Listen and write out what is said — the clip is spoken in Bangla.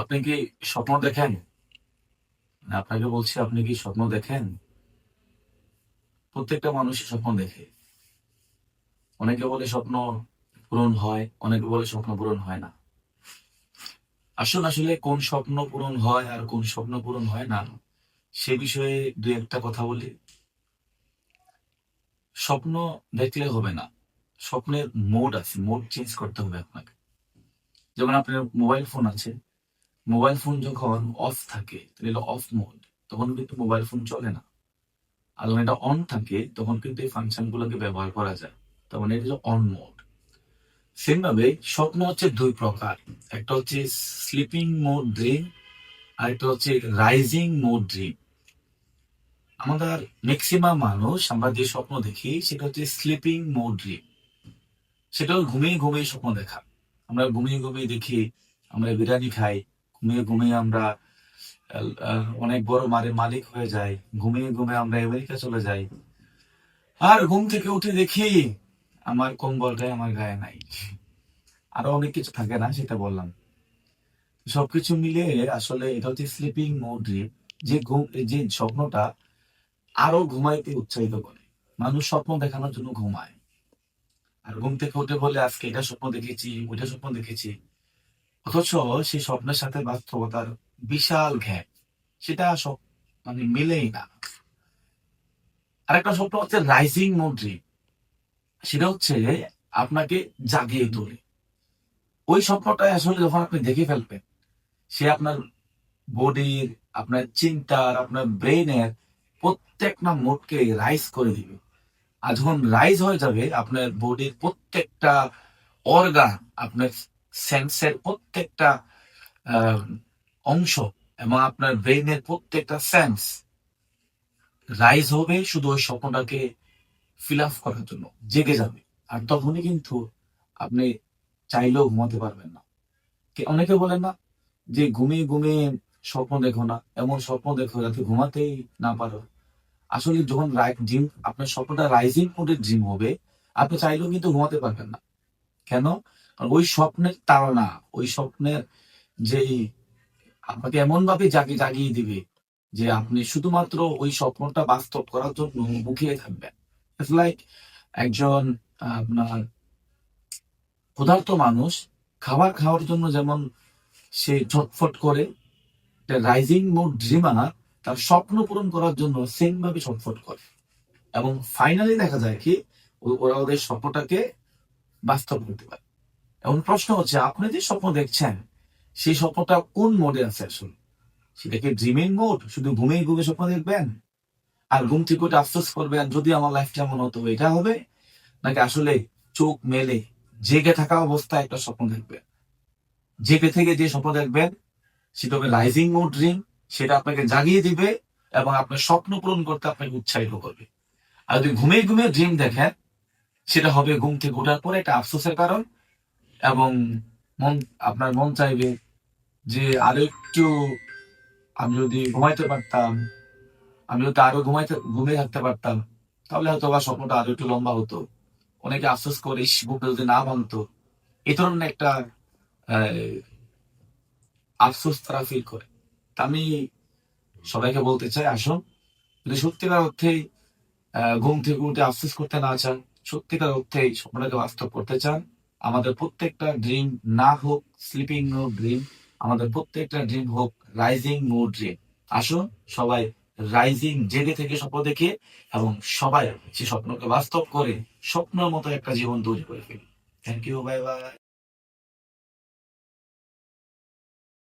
আপনি কি স্বপ্ন দেখেন? আপনাকে বলছি, আপনি কি স্বপ্ন দেখেন? প্রত্যেকটা মানুষ স্বপ্ন দেখে। অনেকে বলে স্বপ্ন পূরণ হয়, অনেকে বলে স্বপ্ন পূরণ হয় না। আসুন আসলে কোন স্বপ্ন পূরণ হয় আর কোন স্বপ্ন পূরণ হয় না, সে বিষয়ে দুই একটা কথা বলি। স্বপ্ন দেখলে হবে না। স্বপ্নের মোড আছে মোড চেঞ্জ করতে হবে আপনাকে। যেমন আপনার মোবাইল ফোন আছে মোবাইল ফোন যখন অফ থাকে, তাহলে অফ মোড তখন কিন্তু মোবাইল ফোন চলে না। আর যখন এটা অন থাকে, তখন কিন্তু এই ফাংশন গুলোকে ব্যবহার করা যায়। তখন এটা হচ্ছে অন মোড সেম ভাবে স্বপ্ন হচ্ছে দুই প্রকার। একটা হচ্ছে স্লিপিং মোড ড্রিম আর একটা হচ্ছে রাইজিং মোড ড্রিম আমাদের ম্যাক্সিমাম মানুষ, আমরা যে স্বপ্ন দেখি, সেটা হচ্ছে স্লিপিং মোড ড্রিম সেটা ঘুমিয়ে ঘুমিয়ে স্বপ্ন দেখা। আমরা ঘুমিয়ে ঘুমিয়ে দেখি, আমরা বিরিয়ানি খাই ঘুমিয়ে ঘুমিয়ে আমরা অনেক বড় মারে মালিক হয়ে যাই। ঘুমিয়ে ঘুমিয়ে আমরা আমেরিকা চলে যাই। আর ঘুম থেকে উঠে দেখি আমার কম্বলটাই আমার গায়ে নাই। আরও অনেক কিছু থাকে না সেটা বললাম। সবকিছু মিলে আসলে এটা হচ্ছে স্লিপিং মোড যে ঘুম, যে স্বপ্নটা আরও ঘুমাইতে উৎসাহিত করে। মানুষ স্বপ্ন দেখানোর জন্য ঘুমায়। আর ঘুম থেকে উঠে বলে, আজকে এটা স্বপ্ন দেখেছি, ওইটা স্বপ্ন দেখেছি। অথচ সেই স্বপ্নের সাথে বাস্তবতার বিশাল ঘ্যাপ সেটা সব মানে মিলেই না। আরেকটা স্বপ্ন হচ্ছে রাইজিং ড্রিম সেটা হচ্ছে আপনাকে জাগিয়ে তোলে। ওই স্বপ্নটা আসলে যখন আপনি দেখে ফেলবেন, সে আপনার বডির আপনার চিন্তার, আপনার ব্রেনের প্রত্যেকটা মোডকে রাইজ করে দিবে। আর যখন রাইজ হয়ে যাবে, আপনার বডির প্রত্যেকটা অর্গান আপনার সেন্সের প্রত্যেকটা অংশ এবং আপনার ব্রেইনের প্রত্যেকটা সেন্স রাইজ হবে শুধু ওই স্বপ্নটাকে ফিল আপ করার জন্য, জেগে যাবে। আর তখনই কিন্তু আপনি চাইলেও ঘুমাতে পারবেন না। অনেকে বলেন না যে ঘুমিয়ে ঘুমিয়ে স্বপ্ন দেখো না, এমন স্বপ্ন দেখো যাতে ঘুমাতেই না পারো। আসলে যখন ড্রিম আপনার স্বপ্নটা রাইজিং মোডের ড্রিম হবে, আপনি চাইলেও কিন্তু ঘুমাতে পারবেন না। কেন? কারণ ওই স্বপ্নের তাড়না, ওই স্বপ্নের যেই আপনাকে এমন ভাবে জাগিয়ে জাগিয়ে দিবে যে আপনি শুধুমাত্র ওই স্বপ্নটা বাস্তব করার জন্য মুখিয়ে থাকবেন। ইটস লাইক একজন আপনার ক্ষুধার্ত মানুষ খাবার খাওয়ার জন্য যেমন সে ছটফট করে রাইজিং মোড ড্রিমার তার স্বপ্ন পূরণ করার জন্য সেম ভাবে ছটফট করে। এবং ফাইনালি দেখা যায় কি ওরা ওদের স্বপ্নটাকে বাস্তব করতে পারে। এখন প্রশ্ন হচ্ছে, আপনি যে স্বপ্ন দেখছেন, সেই স্বপ্নটা কোন মোডে আছে আসলে? সেটা কি ড্রিমিং মোড শুধু ঘুমেই ঘুমে স্বপ্ন দেখবেন? আর ঘুম থেকে উঠে আফসোস করবেন, যদি আমার লাইফটা এমন হতো, এটা হবে? নাকি আসলে চোখ মেলে, জেগে থাকা অবস্থায় একটা স্বপ্ন দেখবেন? জেগে থেকে যে স্বপ্ন দেখবেন, সেটা হবে রাইজিং মোড ড্রিম সেটা আপনাকে জাগিয়ে দিবে এবং আপনার স্বপ্ন পূরণ করতে আপনাকে উৎসাহিত করবে। আর যদি ঘুমিয়ে ঘুমিয়ে ড্রিম দেখেন, সেটা হবে ঘুম থেকে ওঠার পরে একটা আফসোসের কারণ এবং মন আপনার মন চাইবে যে আরও একটু আমি যদি ঘুমাইতে পারতাম আমি যদি আরও ঘুমাইতে ঘুমিয়ে থাকতে পারতাম তাহলে হয়তো বা স্বপ্নটা আরও একটু লম্বা হতো। অনেকে আফসোস করে ঘুমটা যদি না ভাঙতো। এ ধরনের একটা আফসোস তারা ফিল করে। তা আমি সবাইকে বলতে চাই আসুন যদি সত্যিকার অর্থেই আহ, ঘুম থেকে উঠে আফসোস করতে না চান সত্যিকার অর্থেই স্বপ্নটাকে বাস্তব করতে চান আমাদের প্রত্যেকটা ড্রিম না হোক স্লিপিং নো ড্রিম আমাদের প্রত্যেকটা ড্রিম হোক রাইজিং নো ড্রিম আসুন সবাই রাইজিং জেগে থেকে স্বপ্ন দেখে এবং সবাই সে স্বপ্নকে বাস্তব করে স্বপ্নের মতো একটা জীবন তৈরি করে ফেলি। Thank you bye bye